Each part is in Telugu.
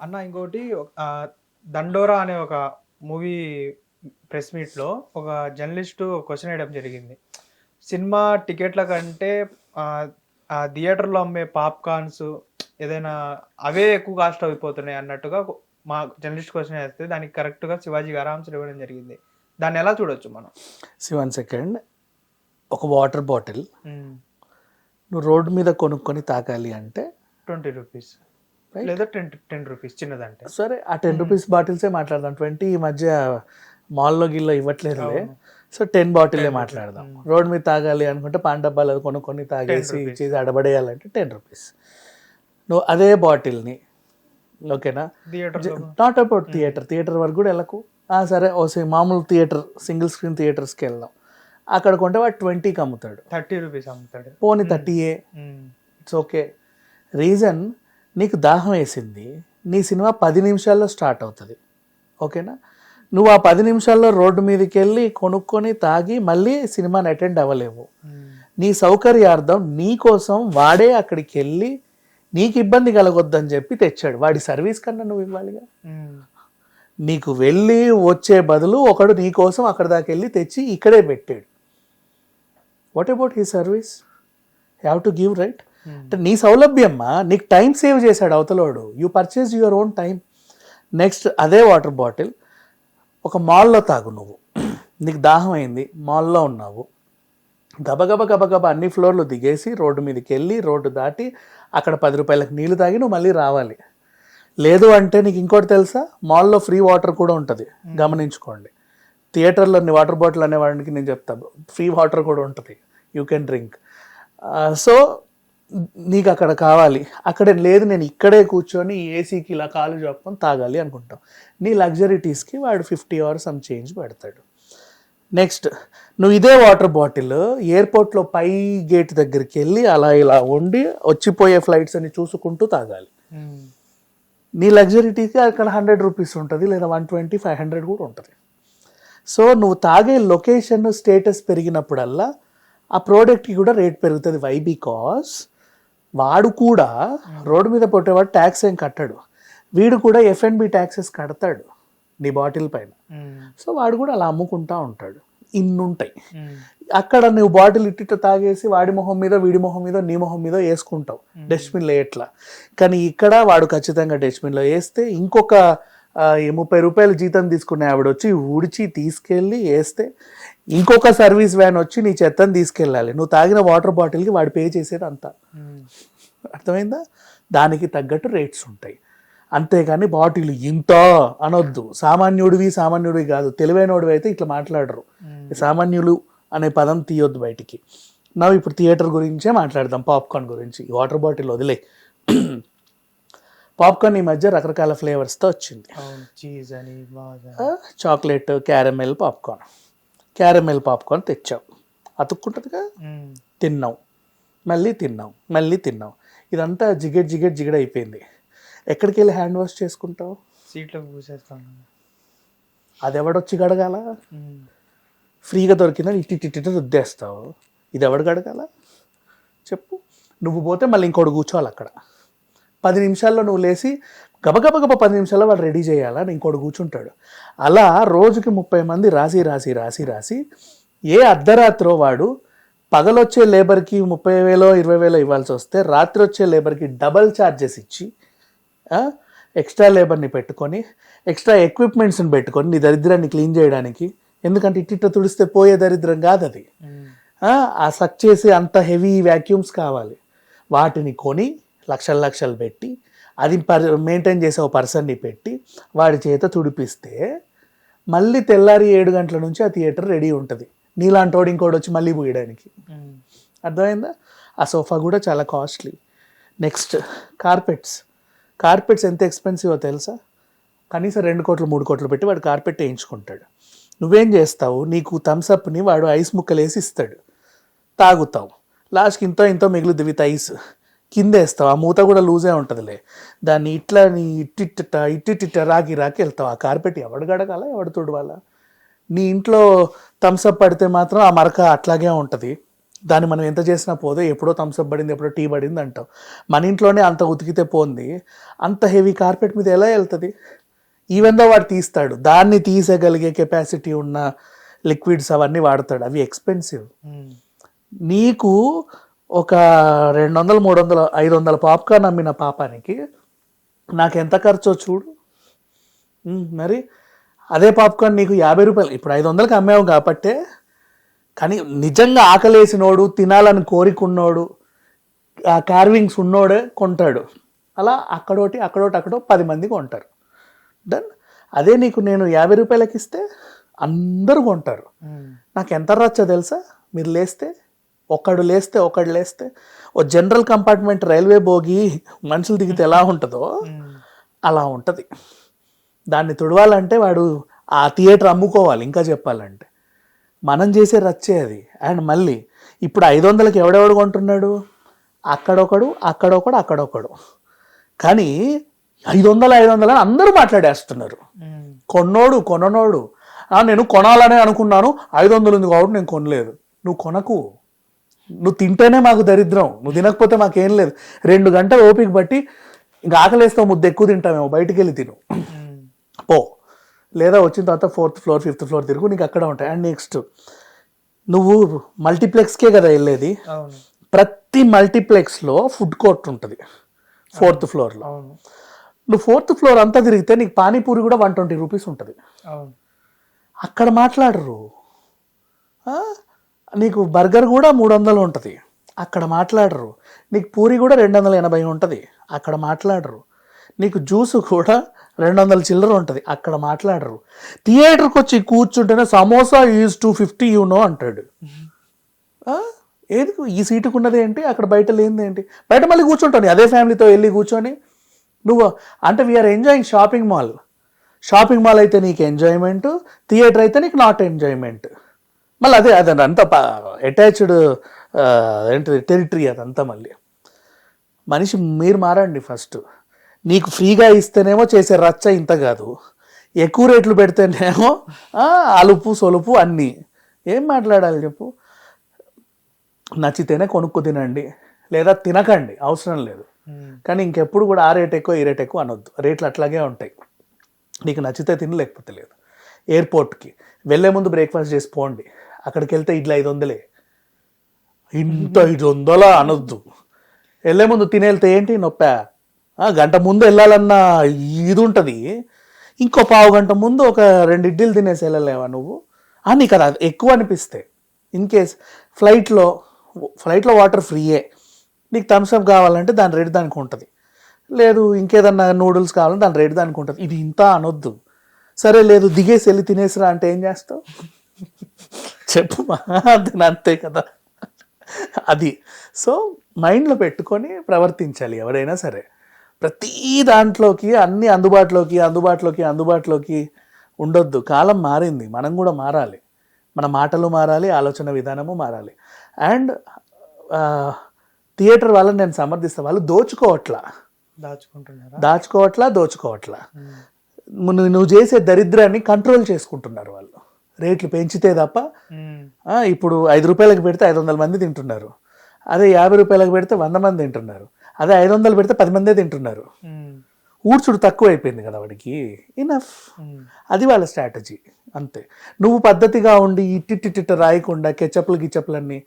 అన్న ఇంకోటి దండోరా అనే ఒక మూవీ ప్రెస్ మీట్లో ఒక జర్నలిస్ట్ క్వశ్చన్ వేయడం జరిగింది. సినిమా టికెట్ల కంటే థియేటర్లో అమ్మే పాప్కార్న్స్ ఏదైనా అవే ఎక్కువ కాస్ట్ అయిపోతున్నాయి అన్నట్టుగా మా జర్నలిస్ట్ క్వశ్చన్ వేస్తే దానికి కరెక్ట్గా శివాజీ గారు ఆన్సర్ ఇవ్వడం జరిగింది. దాన్ని ఎలా చూడొచ్చు మనం? One second. ఒక వాటర్ బాటిల్ నువ్వు రోడ్డు మీద కొనుక్కొని తాగాలి అంటే ట్వంటీ రూపీస్. లేదా టెన్ టెన్ రూపీస్ చిన్నదంటే. సరే ఆ టెన్ రూపీస్ బాటిల్సే మాట్లాడదాం. ట్వంటీ ఈ మధ్య మాల్లో గిల్లో ఇవ్వట్లేదులే. సో టెన్ బాటిల్లే మాట్లాడదాం. రోడ్ మీద తాగాలి అనుకుంటే పాన్ డబ్బాలు అది కొనుక్కొని తాగేసి ఇచ్చేసి అడబడేయాలంటే టెన్ రూపీస్. నువ్వు అదే బాటిల్ని ఓకేనా? Not about theatre. థియేటర్ వరకు కూడా వెళ్ళకు. సరే ఓ మామూలు థియేటర్ సింగిల్ స్క్రీన్ థియేటర్స్కి వెళ్దాం. అక్కడ కొంటే వాడు ట్వంటీకి అమ్ముతాడు. థర్టీ రూపీస్ అమ్ముతాడు. పోనీ థర్టీయే ఉమ్. It's okay. రీజన్ నీకు దాహం వేసింది నీ సినిమా పది నిమిషాల్లో స్టార్ట్ అవుతుంది. ఓకేనా? నువ్వు ఆ పది నిమిషాల్లో రోడ్డు మీదకి వెళ్ళి కొనుక్కొని తాగి మళ్ళీ సినిమాని అటెండ్ అవ్వలేవు. నీ సౌకర్యార్థం నీ కోసం వాడే అక్కడికి వెళ్ళి నీకు ఇబ్బంది కలగొద్దని చెప్పి తెచ్చాడు. వాడి సర్వీస్ కన్నా నువ్వు ఇవ్వాలిగా. నీకు వెళ్ళి వచ్చే బదులు ఒకడు నీ కోసం అక్కడ దాకా వెళ్ళి తెచ్చి ఇక్కడే పెట్టాడు. What about he service have to give right. అంటే నీ సౌలభ్యమ్మా నీకు టైం సేవ్ చేశాడు అవతలోడు. You purchase your own time next అదే వాటర్ బాటిల్ ఒక మాల్లో తాగు నువ్వు. నీకు దాహం అయింది మాల్లో ఉన్నావు. గబగబ గబగబ అన్ని ఫ్లోర్లు దిగేసి రోడ్డు మీదకి వెళ్ళి రోడ్డు దాటి అక్కడ పది రూపాయలకు నీళ్ళు తాగి నువ్వు మళ్ళీ రావాలి. లేదు అంటే నీకు ఇంకోటి తెలుసా? మాల్లో ఫ్రీ వాటర్ కూడా ఉంటుంది. గమనించుకోండి. థియేటర్లో నీ వాటర్ బాటిల్ అనేవాడికి నేను చెప్తా. ఫ్రీ వాటర్ కూడా ఉంటుంది. యూ కెన్ డ్రింక్ సో నీకు అక్కడ కావాలి. అక్కడ లేదు నేను ఇక్కడే కూర్చొని ఏసీకి ఇలా కాలు చెప్పుకొని తాగాలి అనుకుంటాం. నీ లగ్జరీటీస్కి వాడు ఫిఫ్టీ అవర్స్ సమ్ చేంజ్ పెడతాడు. నెక్స్ట్ నువ్వు ఇదే వాటర్ బాటిల్ ఎయిర్పోర్ట్లో పై గేట్ దగ్గరికి వెళ్ళి అలా ఇలా వండి వచ్చిపోయే ఫ్లైట్స్ అని చూసుకుంటూ తాగాలి. ఉమ్. నీ లగ్జరీటీకి అక్కడ హండ్రెడ్ రూపీస్ ఉంటుంది లేదా వన్ ట్వంటీ ఫైవ్ హండ్రెడ్ కూడా ఉంటుంది. సో నువ్వు తాగే లొకేషన్ స్టేటస్ పెరిగినప్పుడల్లా ఆ ప్రోడక్ట్కి కూడా రేట్ పెరుగుతుంది. వై బికాస్ వాడు కూడా రోడ్డు మీద కొట్టేవాడు ట్యాక్స్ ఏం కట్టాడు. వీడు కూడా ఎఫ్ఎన్బి ట్యాక్సెస్ కడతాడు నీ బాటిల్ పైన. సో వాడు కూడా అలా అమ్ముకుంటా ఉంటాడు. ఇన్నుంటాయి. అక్కడ నువ్వు బాటిల్ ఇట్టిట తాగేసి వాడి మొహం మీద వీడి మొహం మీద నీ మొహం మీద వేసుకుంటావు. డస్ట్బిన్లో ఎట్లా? కానీ ఇక్కడ వాడు ఖచ్చితంగా డస్ట్బిన్లో వేస్తే ఇంకొక ముప్పై రూపాయలు జీతం తీసుకునే ఆవిడ వచ్చి ఊడిచి తీసుకెళ్ళి వేస్తే ఇంకొక సర్వీస్ వ్యాన్ వచ్చి నీ చెత్తని తీసుకెళ్ళాలి. నువ్వు తాగిన వాటర్ బాటిల్కి వాడు పే చేసేది అంతా. అర్థమైందా? దానికి తగ్గట్టు రేట్స్ ఉంటాయి. అంతేగాని బాటిల్ ఇంత అనొద్దు. సామాన్యుడివి సామాన్యుడివి కాదు. తెలివైనోడివి అయితే ఇట్లా మాట్లాడరు. సామాన్యులు అనే పదం తీయొద్దు బయటికి. నా ఇప్పుడు థియేటర్ గురించే మాట్లాడదాం పాప్కార్న్ గురించి. వాటర్ బాటిల్ వదిలే పాప్కార్న్ ఈ మధ్య రకరకాల ఫ్లేవర్స్తో వచ్చింది. చీజ్ అని chocolate caramel popcorn. Caramel popcorn తెచ్చావు అతుక్కుంటుందిగా. తిన్నాం. మళ్ళీ తిన్నాం. మళ్ళీ తిన్నాం. ఇదంతా జిగెట్ జిగెట్ జిగెట్ అయిపోయింది. ఎక్కడికి వెళ్ళి హ్యాండ్ వాష్ చేసుకుంటావు? సీట్లో పూసేస్తాను అది ఎవడొచ్చి గడగాల. ఫ్రీగా దొరికిందని ఇట్టి ఇట్టి రుద్దేస్తావు. ఇది ఎవడు గడగాల? చెప్పు. నువ్వు పోతే మళ్ళీ ఇంకోటి కూర్చోవాలి అక్కడ. పది నిమిషాల్లో నువ్వు లేచి గబగబ గబ పది నిమిషాల్లో వాడు రెడీ చేయాలా? ఇంకోటి కూర్చుంటాడు. అలా రోజుకి ముప్పై మంది రాసి రాసి రాసి రాసి ఏ అర్ధరాత్రో వాడు పగలొచ్చే లేబర్కి ముప్పై వేలో ఇరవై వేలో ఇవ్వాల్సి వస్తే రాత్రి వచ్చే లేబర్కి డబల్ ఛార్జెస్ ఇచ్చి ఎక్స్ట్రా లేబర్ని పెట్టుకొని ఎక్స్ట్రా ఎక్విప్మెంట్స్ని పెట్టుకొని నీ దరిద్రాన్ని క్లీన్ చేయడానికి. ఎందుకంటే ఇట్టిట్ట తుడిస్తే పోయే దరిద్రం కాదు అది ఆ సక్ చేసే అంత హెవీ వ్యాక్యూమ్స్ కావాలి. వాటిని కొని లక్షలు లక్షలు పెట్టి అది పర్ మెయింటైన్ చేసే ఒక పర్సన్ని పెట్టి వాడి చేత తుడిపిస్తే మళ్ళీ తెల్లారి ఏడు గంటల నుంచి ఆ థియేటర్ రెడీ ఉంటుంది. నీలాంటోడు ఇంకోటి వచ్చి మళ్ళీ పోయడానికి. అర్థమైందా? ఆ సోఫా కూడా చాలా కాస్ట్లీ. Next carpets. కార్పెట్స్ ఎంత ఎక్స్పెన్సివో తెలుసా? కనీసం రెండు కోట్లు మూడు కోట్లు పెట్టి వాడు కార్పెట్ వేయించుకుంటాడు. నువ్వేం చేస్తావు? నీకు థమ్స్అప్ని వాడు ఐస్ ముక్కలు వేసి ఇస్తాడు. తాగుతావు. లాస్ట్కి ఇంతో ఇంతో మిగులుద్ది విత్ ఐస్. కింద వేస్తావు ఆ మూత కూడా లూజే ఉంటుందిలే. దాన్ని ఇట్లా నీ ఇట్టిట్ట ఇట్టిట్ట రాకి రాకి వెళ్తావు. ఆ కార్పెట్ ఎవడు గడగాల ఎవడు తుడవాలా? నీ ఇంట్లో థమ్స్అప్ పడితే మాత్రం ఆ మరక అట్లాగే ఉంటుంది. దాన్ని మనం ఎంత చేసినా పోదో. ఎప్పుడో థమ్స్అప్ పడింది ఎప్పుడో టీ పడింది అంటాం మన ఇంట్లోనే అంత ఉతికితే పోంది. అంత హెవీ కార్పెట్ మీద ఎలా వెళ్తుంది? ఈవెన్ దో వాడు తీస్తాడు దాన్ని తీసేయగలిగే కెపాసిటీ ఉన్న లిక్విడ్స్ అవన్నీ వాడతాడు. అవి ఎక్స్పెన్సివ్. నీకు ఒక రెండు వందలు మూడు వందలు ఐదు వందల పాప్కార్న్ అమ్మిన పాపానికి నాకు ఎంత ఖర్చో చూడు. మరి అదే పాప్కార్న్ నీకు యాభై రూపాయలు. ఇప్పుడు ఐదు వందలకి అమ్మావు కాబట్టే కానీ నిజంగా ఆకలేసినోడు తినాలని కోరికున్నోడు ఆ కార్వింగ్స్ ఉన్నోడే కొంటాడు. అలా అక్కడోటి అక్కడోటి అక్కడో పది మంది కొంటారు. డన్ అదే నీకు నేను యాభై రూపాయలకి ఇస్తే అందరూ కొంటారు. నాకు ఎంత రచ్చ తెలుసా? మీరు లేస్తే ఒకడు లేస్తే ఒకడు లేస్తే ఓ జనరల్ కంపార్ట్మెంట్ రైల్వే బోగి మనుషులు దిగితే ఎలా ఉంటుందో ఉమ్, అలా ఉంటుంది. దాన్ని తుడవాలంటే వాడు ఆ థియేటర్ అమ్ముకోవాలి ఇంకా చెప్పాలంటే. మనం చేసే రచ్చే అది. అండ్ మళ్ళీ ఇప్పుడు ఐదు వందలకి ఎవడెవడు కొంటున్నాడు? అక్కడొకడు అక్కడొకడు అక్కడొకడు. కానీ ఐదు వందలు ఐదు వందలు అని అందరూ మాట్లాడేస్తున్నారు. ఉమ్, కొన్నోడు కొననోడు. "ఆ, నేను కొనాలనే అనుకున్నాను ఐదు వందలు ఉంది కాబట్టి నేను కొనలేదు. నువ్వు కొనకు. నువ్వు తింటేనే మాకు దరిద్రం. నువ్వు తినకపోతే మాకేం లేదు. రెండు గంటలు ఓపిక బట్టి ఇంకా ఆకలేస్తావు ముద్ద ఎక్కువ తింటామేమో బయటికి వెళ్ళి తిను. ఉమ్, పో. లేదా వచ్చిన తర్వాత ఫోర్త్ ఫ్లోర్ ఫిఫ్త్ ఫ్లోర్ తిరుగు నీకు అక్కడ ఉంటాయి. అండ్ నెక్స్ట్ నువ్వు మల్టీప్లెక్స్కే కదా వెళ్ళేది. ప్రతి మల్టీప్లెక్స్లో ఫుడ్ కోర్ట్ ఉంటుంది. ఫోర్త్ ఫ్లోర్లో. నువ్వు ఫోర్త్ ఫ్లోర్ అంతా తిరిగితే నీకు పానీపూరి కూడా వన్ ట్వంటీ రూపీస్ ఉంటుంది. అక్కడ మాట్లాడరు? నీకు బర్గర్ కూడా మూడు వందలు ఉంటుంది. అక్కడ మాట్లాడరు. నీకు పూరి కూడా రెండు వందల ఎనభై ఉంటుంది. అక్కడ మాట్లాడరు. నీకు జ్యూస్ కూడా రెండు వందల చిల్లర ఉంటుంది. అక్కడ మాట్లాడరు. థియేటర్కి వచ్చి కూర్చుంటేనే samosa is two fifty you know అంటాడు. ఏది? ఈ సీటుకు ఉన్నది ఏంటి? అక్కడ బయట లేనిది ఏంటి? బయట మళ్ళీ కూర్చుంటాను అదే ఫ్యామిలీతో వెళ్ళి కూర్చొని. నువ్వు అంటే we are enjoying shopping mall shopping mall అయితే నీకు ఎంజాయ్మెంట్ థియేటర్ అయితే నీకు నాట్ ఎంజాయ్మెంట్ మళ్ళీ అదే అదే అంత అటాచ్డ్ ఏంటిది టెరిటరీ అదంతా మళ్ళీ. మనిషి మీరు మారండి ఫస్ట్ నీకు ఫ్రీగా ఇస్తేనేమో చేసే రచ్చ ఇంత కాదు. ఎక్కువ రేట్లు పెడితేనేమో అలుపు సొలుపు అన్నీ. ఏం మాట్లాడాలి చెప్పు? నచ్చితేనే కొనుక్కు తినండి. లేదా తినకండి అవసరం లేదు. కానీ ఇంకెప్పుడు కూడా ఆ రేట్ ఎక్కువ ఈ రేట్ ఎక్కువ అనొద్దు. రేట్లు అట్లాగే ఉంటాయి. నీకు నచ్చితే తిని లేకపోతే లేదు. ఎయిర్పోర్ట్కి వెళ్ళే ముందు బ్రేక్ఫాస్ట్ చేసి పోండి. అక్కడికి వెళ్తే ఇట్లా ఐదు వందలే ఇంత ఐదు వందలా అనొద్దు. వెళ్ళే ముందు తిని వెళ్తే ఏంటి నొప్పా? గంట ముందు వెళ్ళాలన్న ఇది ఉంటుంది ఇంకో పావు గంట ముందు ఒక రెండు ఇడ్లీలు తినేసి వెళ్ళలేవా నువ్వు? అని నీకు ఎక్కువ అనిపిస్తే. ఇన్ కేస్ ఫ్లైట్లో ఫ్లైట్లో వాటర్ ఫ్రీయే. నీకు థమ్స్అప్ కావాలంటే దాని రేట్ దానికి ఉంటుంది. లేదు ఇంకేదన్నా నూడిల్స్ కావాలంటే దాని రేట్ దానికి ఉంటుంది. ఇది ఇంత అనొద్దు. సరే లేదు దిగేసి వెళ్ళి తినేసిరా అంటే ఏం చేస్తావు? చెప్పు మా, అంతే అంతే కదా. అది. సో మైండ్లో పెట్టుకొని ప్రవర్తించాలి ఎవరైనా సరే. ప్రతి దాంట్లోకి అన్ని అందుబాటులోకి అందుబాటులోకి అందుబాటులోకి ఉండొద్దు. కాలం మారింది. మనం కూడా మారాలి. మన మాటలు మారాలి ఆలోచన విధానము మారాలి. అండ్ థియేటర్ వాళ్ళని నేను సమర్థిస్తా. వాళ్ళు దోచుకోవట్లా. దాచుకుంటున్నారా? దాచుకోవట్లా దోచుకోవట్లా. నువ్వు చేసే దరిద్రాన్ని కంట్రోల్ చేసుకుంటున్నారు వాళ్ళు. రేట్లు పెంచితే తప్ప ఇప్పుడు ఐదు రూపాయలకు పెడితే ఐదు వందల మంది తింటున్నారు. అదే యాభై రూపాయలకు పెడితే వంద మంది తింటున్నారు. అదే ఐదు వందలు పెడితే పది మందే తింటున్నారు. ఊడ్చుడు తక్కువ అయిపోయింది కదా వాడికి. ఇనఫ్ అది వాళ్ళ స్ట్రాటజీ అంతే. నువ్వు పద్ధతిగా ఉండి ఇట్టిట్టిట్ట రాయకుండా కెచప్లు గిచ్చప్లన్నీ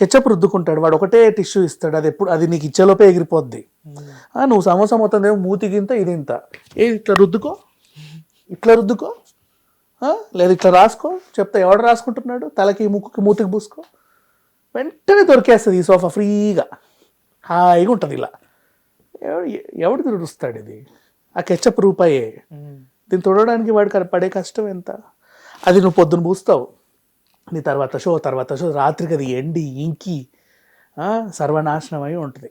కెచప్ రుద్దుకుంటాడు. వాడు ఒకటే టిష్యూ ఇస్తాడు. అది ఎప్పుడు అది నీకు ఇచ్చేలోపే ఎగిరిపోద్ది. నువ్వు సమోసా మొత్తం ఏమో మూతికింత ఇది ఇంత ఏ ఇట్లా రుద్దుకో. ఇట్లా రుద్దుకో. లేదు ఇట్లా రాసుకో. చెప్తా ఎవడు రాసుకుంటున్నాడు? తలకి ముక్కుకి మూతికి పూసుకో. వెంటనే దొరికేస్తుంది ఈ సోఫా ఫ్రీగా. హాయిగా ఉంటుంది ఇలా. ఎవడు ఎవడు తుడుస్తాడు ఇది? ఆ కెచ్చప్ రూపాయే. దీన్ని తుడవడానికి వాడికి పడే కష్టం ఎంత? అది నువ్వు పొద్దున పూస్తావు. నీ తర్వాత షో తర్వాత షో రాత్రికి అది ఎండి ఇంకి సర్వనాశనం అయి ఉంటుంది.